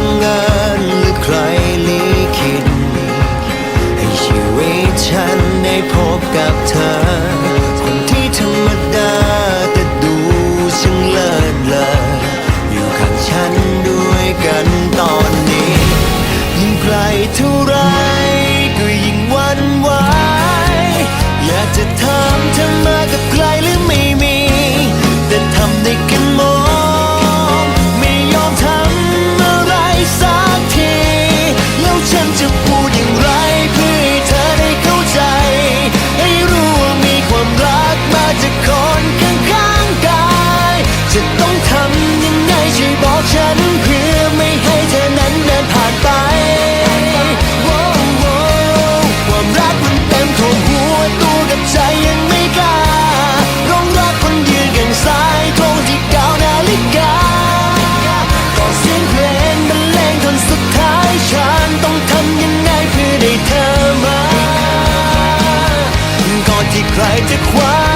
งเอิหรือใครลิขิตให้ชีวิตฉันได้พบกับเธอ จะต้องทำยังไงช่วยบอกฉันเพื่อไม่ให้เธอนั้นเดินผ่านไปความรักมันเต็มทนหัวตัวกับใจยังไม่กล้าร้องรักคนยืนกันสายโทรที่ดาวนาฬิกาต่อเสียงเพลงบรรเลงจนสุดท้ายฉันต้องทำยังไงเพื่อได้เธอมาก่อนที่ใครจะคว้า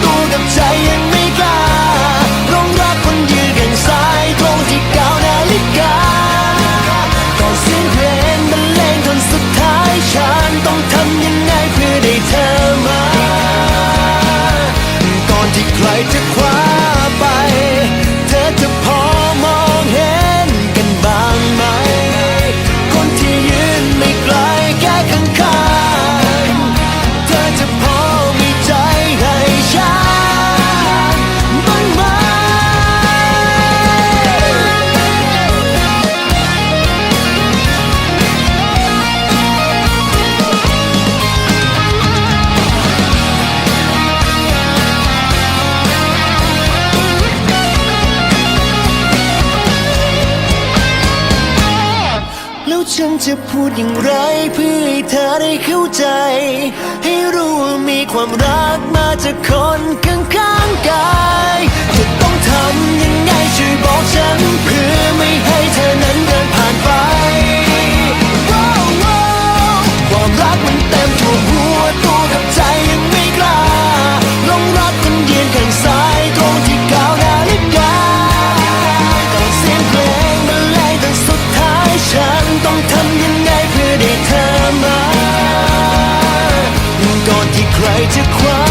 不能再。 ฉันจะพูดอย่างไรเพื่อให้เธอได้เข้าใจ ให้รู้ว่ามีความรักมาจากคนข้างข้างกาย จะต้องทำยังไงช่วยบอกฉันเพื่อไม่ให้เธอ จะความ